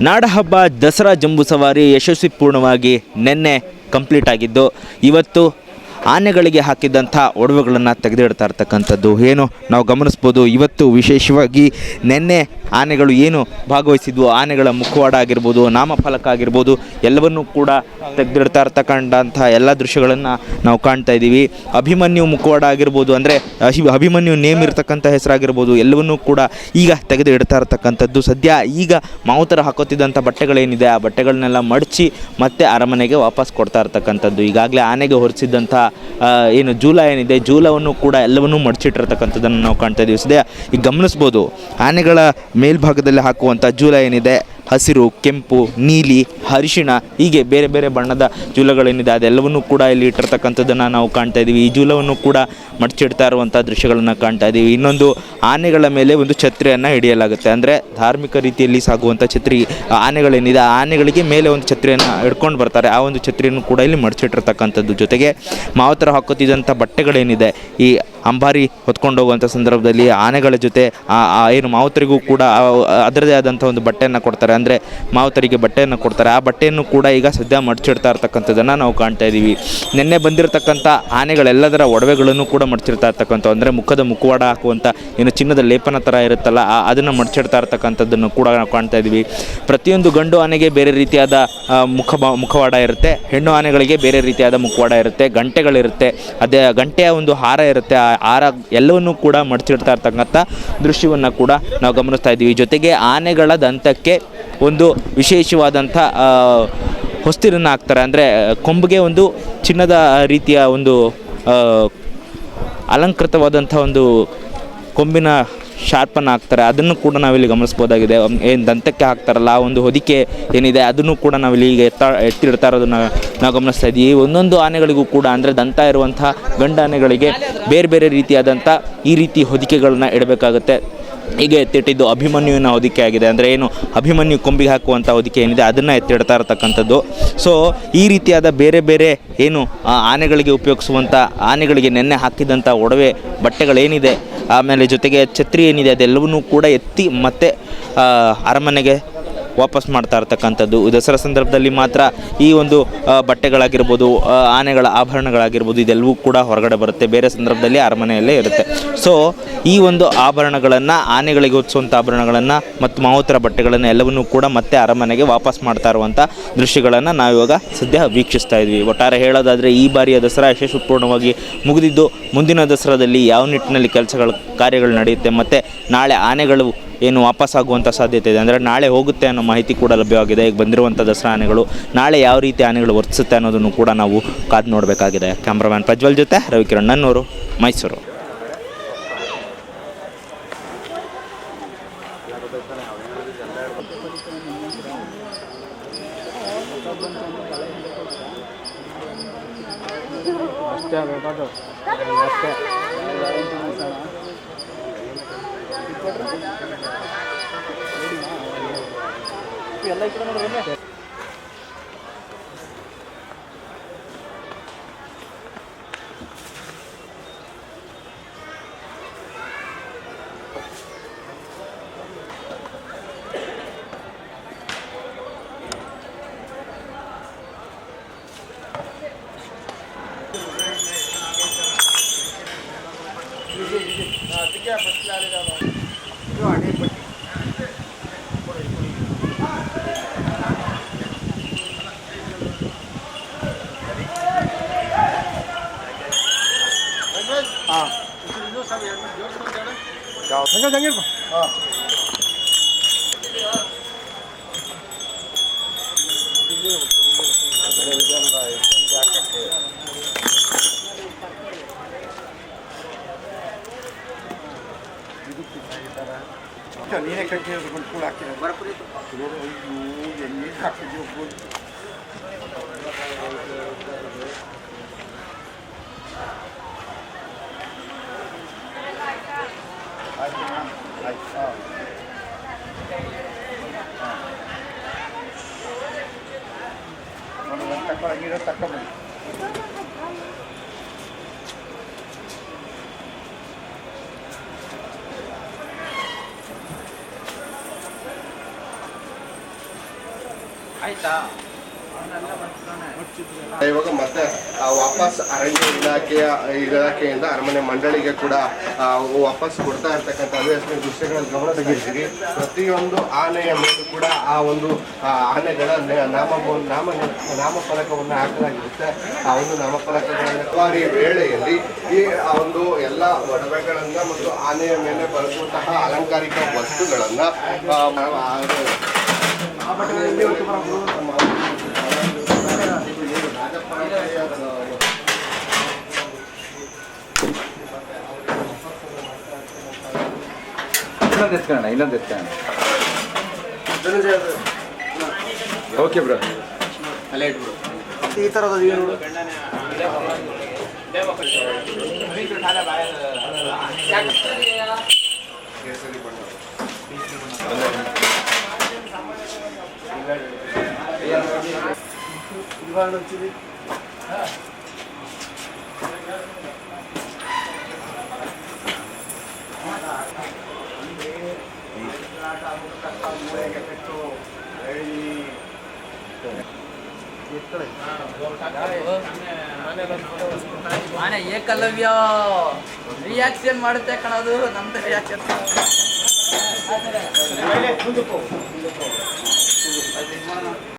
ನಾಡಹಬ್ಬ ದಸರಾ ಜಂಬೂ ಸವಾರಿ ಯಶಸ್ವಿ ಪೂರ್ಣವಾಗಿ ನಿನ್ನೆ ಕಂಪ್ಲೀಟ್ ಆಗಿದ್ದು ಇವತ್ತು ಆನೆಗಳಿಗೆ ಹಾಕಿದ್ದಂಥ ಒಡವೆಗಳನ್ನು ತೆಗೆದಿಡ್ತಾ ಇರ್ತಕ್ಕಂಥದ್ದು. ಏನು ನಾವು ಗಮನಿಸ್ಬೋದು, ಇವತ್ತು ವಿಶೇಷವಾಗಿ ನಿನ್ನೆ ಆನೆಗಳು ಏನು ಭಾಗವಹಿಸಿದ್ವು? ಆನೆಗಳ ಮುಖವಾಡ ಆಗಿರ್ಬೋದು ನಾಮಫಲಕ ಆಗಿರ್ಬೋದು, ಎಲ್ಲವನ್ನೂ ಕೂಡ ತೆಗೆದಿಡ್ತಾ ಇರ್ತಕ್ಕಂಥ ಎಲ್ಲ ದೃಶ್ಯಗಳನ್ನು ನಾವು ಕಾಣ್ತಾ ಇದ್ದೀವಿ. ಅಭಿಮನ್ಯು ಮುಖವಾಡ ಆಗಿರ್ಬೋದು, ಅಂದರೆ ಅಭಿಮನ್ಯು ನೇಮ್ ಇರ್ತಕ್ಕಂಥ ಹೆಸರಾಗಿರ್ಬೋದು, ಎಲ್ಲವನ್ನೂ ಕೂಡ ಈಗ ತೆಗೆದು ಇಡ್ತಾ ಇರ್ತಕ್ಕಂಥದ್ದು. ಸದ್ಯ ಈಗ ಮಾವುತರ ಹಾಕೋತಿದ್ದಂಥ ಬಟ್ಟೆಗಳೇನಿದೆ, ಆ ಬಟ್ಟೆಗಳನ್ನೆಲ್ಲ ಮಡಚಿ ಮತ್ತೆ ಅರಮನೆಗೆ ವಾಪಸ್ ಕೊಡ್ತಾ ಇರ್ತಕ್ಕಂಥದ್ದು. ಈಗಾಗಲೇ ಆನೆಗೆ ಹೊರಿಸಿದ್ದಂಥ ಏನು ಜೂಲ ಏನಿದೆ, ಜೂಲವನ್ನು ಕೂಡ ಎಲ್ಲವನ್ನೂ ಮಡಚಿಟ್ಟಿರ್ತಕ್ಕಂಥದ್ದನ್ನು ನಾವು ಕಾಣ್ತಾ ಇದ್ದೀವಿ ಸದ್ಯ ಈಗ ಗಮನಿಸ್ಬೋದು, ಆನೆಗಳ ಮೇಲ್ಭಾಗದಲ್ಲಿ ಹಾಕುವಂಥ ಜೂಲ ಏನಿದೆ ಹಸಿರು, ಕೆಂಪು, ನೀಲಿ, ಅರಿಶಿಣ, ಹೀಗೆ ಬೇರೆ ಬೇರೆ ಬಣ್ಣದ ಜೂಲಗಳೇನಿದೆ ಅದೆಲ್ಲವನ್ನೂ ಕೂಡ ಇಲ್ಲಿ ಇಟ್ಟಿರ್ತಕ್ಕಂಥದ್ದನ್ನು ನಾವು ಕಾಣ್ತಾ ಇದ್ದೀವಿ. ಈ ಜೂಲವನ್ನು ಕೂಡ ಮಡಚಿಡ್ತಾ ಇರುವಂಥ ದೃಶ್ಯಗಳನ್ನು ಕಾಣ್ತಾ ಇದ್ದೀವಿ. ಇನ್ನೊಂದು ಆನೆಗಳ ಮೇಲೆ ಒಂದು ಛತ್ರಿಯನ್ನು ಹಿಡಿಯಲಾಗುತ್ತೆ. ಅಂದರೆ ಧಾರ್ಮಿಕ ರೀತಿಯಲ್ಲಿ ಸಾಗುವಂಥ ಛತ್ರಿ, ಆನೆಗಳೇನಿದೆ, ಆ ಆನೆಗಳಿಗೆ ಮೇಲೆ ಒಂದು ಛತ್ರಿಯನ್ನು ಹಿಡ್ಕೊಂಡು ಬರ್ತಾರೆ. ಆ ಒಂದು ಛತ್ರಿಯನ್ನು ಕೂಡ ಇಲ್ಲಿ ಮಡಚಿಟ್ಟಿರ್ತಕ್ಕಂಥದ್ದು. ಜೊತೆಗೆ ಮಾವತರ ಹಾಕೋತಿದ್ದಂಥ ಬಟ್ಟೆಗಳೇನಿದೆ, ಈ ಅಂಬಾರಿ ಹೊತ್ಕೊಂಡು ಹೋಗುವಂಥ ಸಂದರ್ಭದಲ್ಲಿ ಆನೆಗಳ ಜೊತೆ ಏನು ಮಾವುತರಿಗೂ ಕೂಡ ಅದರದೇ ಆದಂಥ ಒಂದು ಬಟ್ಟೆಯನ್ನು ಕೊಡ್ತಾರೆ. ಅಂದರೆ ಮಾವುತರಿಗೆ ಬಟ್ಟೆಯನ್ನು ಕೊಡ್ತಾರೆ. ಆ ಬಟ್ಟೆಯನ್ನು ಕೂಡ ಈಗ ಸದ್ಯ ಮಡಚಿಡ್ತಾ ಇರ್ತಕ್ಕಂಥದ್ದನ್ನು ನಾವು ಕಾಣ್ತಾ ಇದ್ದೀವಿ ನಿನ್ನೆ ಬಂದಿರತಕ್ಕಂಥ ಆನೆಗಳೆಲ್ಲದರ ಒಡವೆಗಳನ್ನು ಕೂಡ ಮಡಚಿಡ್ತಾ ಇರ್ತಕ್ಕಂಥ ಅಂದರೆ ಮುಖದ ಮುಖವಾಡ ಹಾಕುವಂಥ ಏನು ಚಿನ್ನದ ಲೇಪನ ಥರ ಇರುತ್ತಲ್ಲ, ಆ- ಅದನ್ನು ಮಡಚಿಡ್ತಾ ಇರ್ತಕ್ಕಂಥದ್ದನ್ನು ಕೂಡ ನಾವು ಕಾಣ್ತಾ ಇದ್ದೀವಿ ಪ್ರತಿಯೊಂದು ಗಂಡು ಆನೆಗೆ ಬೇರೆ ರೀತಿಯಾದ ಮುಖ ಮುಖವಾಡ ಇರುತ್ತೆ. ಹೆಣ್ಣು ಆನೆಗಳಿಗೆ ಬೇರೆ ರೀತಿಯಾದ ಮುಖವಾಡ ಇರುತ್ತೆ. ಗಂಟೆಗಳಿರುತ್ತೆ. ಅದೇ ಗಂಟೆಯ ಒಂದು ಹಾರ ಇರುತ್ತೆ. ಆ ಹಾರ ಎಲ್ಲವನ್ನೂ ಕೂಡ ಮಡಚಿಡ್ತಾ ಇರ್ತಕ್ಕಂಥ ದೃಶ್ಯವನ್ನು ಕೂಡ ನಾವು ಗಮನಿಸ್ತಾ ಇದ್ದೀವಿ ಜೊತೆಗೆ ಆನೆಗಳ ದಂತಕ್ಕೆ ಒಂದು ವಿಶೇಷವಾದಂಥ ಹೊಸ್ತಿರನ್ನು ಹಾಕ್ತಾರೆ. ಅಂದರೆ, ಕೊಂಬಿಗೆ ಒಂದು ಚಿನ್ನದ ರೀತಿಯ ಒಂದು ಅಲಂಕೃತವಾದಂಥ ಒಂದು ಕೊಂಬಿನ ಶಾರ್ಪನ್ನು ಹಾಕ್ತಾರೆ. ಅದನ್ನು ಕೂಡ ನಾವಿಲ್ಲಿ ಗಮನಿಸ್ಬೋದಾಗಿದೆ. ಏನು ದಂತಕ್ಕೆ ಹಾಕ್ತಾರಲ್ಲ, ಆ ಒಂದು ಹೊದಿಕೆ ಏನಿದೆ, ಅದನ್ನು ಕೂಡ ನಾವಿಲ್ಲಿ ಈಗ ಎತ್ತ, ಎತ್ತಿಡ್ತಾ ಇರೋದನ್ನು ನಾವು ಗಮನಿಸ್ತಾ ಇದ್ದೀವಿ ಒಂದೊಂದು ಆನೆಗಳಿಗೂ ಕೂಡ, ಅಂದರೆ ದಂತ ಇರುವಂಥ ಗಂಡ ಆನೆಗಳಿಗೆ ಬೇರೆ ಬೇರೆ ರೀತಿಯಾದಂಥ ಈ ರೀತಿ ಹೊದಿಕೆಗಳನ್ನ ಇಡಬೇಕಾಗುತ್ತೆ. ಹೀಗೆ ಎತ್ತಿಟ್ಟಿದ್ದು ಅಭಿಮನ್ಯುವಿನ ಹೊದಿಕೆ ಆಗಿದೆ. ಅಂದರೆ ಏನು? ಅಭಿಮನ್ಯು ಕೊಂಬಿಗೆ ಹಾಕುವಂಥ ಹೊದಿಕೆ ಏನಿದೆ, ಅದನ್ನು ಎತ್ತಿಡ್ತಾ ಇರತಕ್ಕಂಥದ್ದು. ಸೊ ಈ ರೀತಿಯಾದ ಬೇರೆ ಬೇರೆ ಏನು ಆನೆಗಳಿಗೆ ಉಪಯೋಗಿಸುವಂಥ ಆನೆಗಳಿಗೆ ನೆನ್ನೆ ಹಾಕಿದಂಥ ಒಡವೆ ಬಟ್ಟೆಗಳೇನಿದೆ, ಆಮೇಲೆ ಜೊತೆಗೆ ಛತ್ರಿ ಏನಿದೆ, ಅದೆಲ್ಲವನ್ನೂ ಕೂಡ ಎತ್ತಿ ಮತ್ತೆ ಅರಮನೆಗೆ ವಾಪಸ್ ಮಾಡ್ತಾ ಇರ್ತಕ್ಕಂಥದ್ದು. ದಸರಾ ಸಂದರ್ಭದಲ್ಲಿ ಮಾತ್ರ ಈ ಒಂದು ಬಟ್ಟೆಗಳಾಗಿರ್ಬೋದು ಆನೆಗಳ ಆಭರಣಗಳಾಗಿರ್ಬೋದು, ಇದೆಲ್ಲವೂ ಕೂಡ ಹೊರಗಡೆ ಬರುತ್ತೆ. ಬೇರೆ ಸಂದರ್ಭದಲ್ಲಿ ಅರಮನೆಯಲ್ಲೇ ಇರುತ್ತೆ. ಸೊ ಈ ಒಂದು ಆಭರಣಗಳನ್ನು, ಆನೆಗಳಿಗೆ ಹೊತ್ಸುವಂಥ ಆಭರಣಗಳನ್ನು ಮತ್ತು ಮಾವುತರ ಬಟ್ಟೆಗಳನ್ನು ಎಲ್ಲವನ್ನೂ ಕೂಡ ಮತ್ತೆ ಅರಮನೆಗೆ ವಾಪಸ್ ಮಾಡ್ತಾ ಇರುವಂಥ ದೃಶ್ಯಗಳನ್ನು ನಾವಿವಾಗ ಸದ್ಯ ವೀಕ್ಷಿಸ್ತಾ ಇದ್ವಿ. ಒಟ್ಟಾರೆ ಹೇಳೋದಾದರೆ, ಈ ಬಾರಿಯ ದಸರಾ ಯಶಸ್ವಿಪೂರ್ಣವಾಗಿ ಮುಗಿದಿದ್ದು, ಮುಂದಿನ ದಸರಾದಲ್ಲಿ ಯಾವ ನಿಟ್ಟಿನಲ್ಲಿ ಕೆಲಸಗಳು ಕಾರ್ಯಗಳು ನಡೆಯುತ್ತೆ, ಮತ್ತು ನಾಳೆ ಆನೆಗಳು ಏನು ವಾಪಸ್ ಆಗುವಂಥ ಸಾಧ್ಯತೆ ಇದೆ. ಅಂದರೆ ನಾಳೆ ಹೋಗುತ್ತೆ ಅನ್ನೋ ಮಾಹಿತಿ ಕೂಡ ಲಭ್ಯವಾಗಿದೆ. ಈಗ ಬಂದಿರುವಂಥ ದಸರಾ ಆನೆಗಳು ನಾಳೆ ಯಾವ ರೀತಿ ಆನೆಗಳು ವರ್ತಿಸುತ್ತೆ ಅನ್ನೋದನ್ನು ಕೂಡ ನಾವು ಕಾದು ನೋಡಬೇಕಾಗಿದೆ. ಕ್ಯಾಮ್ರಾಮ್ಯಾನ್ ಪ್ರಜ್ವಲ್ ಜೊತೆ ರವಿಕಿರಣ್ ನನ್ನೂರು, ಮೈಸೂರು. ನೀನೇ ಕಟ್ಟಿ ಕಡೆ ಕೂಡ আঙ্কাল জাঙ্গির Janine, que aqui eu vou pular aqui. Agora por isso. Eu, eu, eu, eu, eu, eu, eu, eu, eu, eu, eu, はい。あ,あ。い、さあ。ಇವಾಗ ಮತ್ತೆ ವಾಪಸ್ ಅರಣ್ಯ ಇಲಾಖೆಯ ಇಲಾಖೆಯಿಂದ ಅರಮನೆ ಮಂಡಳಿಗೆ ಕೂಡ ವಾಪಸ್ ಕೊಡ್ತಾ ಇರ್ತಕ್ಕಂಥ ಅಭ್ಯಾಸ ದೃಶ್ಯಗಳನ್ನು ಗಮನ ತೆಗೆದಿರಿ ಪ್ರತಿಯೊಂದು ಆನೆಯ ಮೇಲೂ ಕೂಡ ಆ ಒಂದು ಆನೆಗಳ ನಾಮ ನಾಮ ನಾಮಫಲಕವನ್ನು ಹಾಕಲಾಗಿರುತ್ತೆ ಆ ಒಂದು ನಾಮಫಲಕಗಳ ಸವಾರಿ ವೇಳೆಯಲ್ಲಿ ಈ ಆ ಒಂದು ಎಲ್ಲ ಒಡವೆಗಳನ್ನು ಮತ್ತು ಆನೆಯ ಮೇಲೆ ಬಳಸುವಂತಹ ಅಲಂಕಾರಿಕ ವಸ್ತುಗಳನ್ನ ಇನ್ನೊಂದು ಎತ್ಕೊಳ್ಳೋಣ ಇನ್ನೊಂದು ಎತ್ಕೊಳ್ಳೋಣ. ಓಕೆ ಬ್ರೋ ಈ ಥರದ ಏನು ಕೇಸರಿ ಆನೆ ಏಕಲವ್ಯ. ರಿಯಾಕ್ಷನ್ ಮಾಡುತ್ತೆ ಕಣದು ನಮ್ದು ರಿಯಾಕ್ಷನ್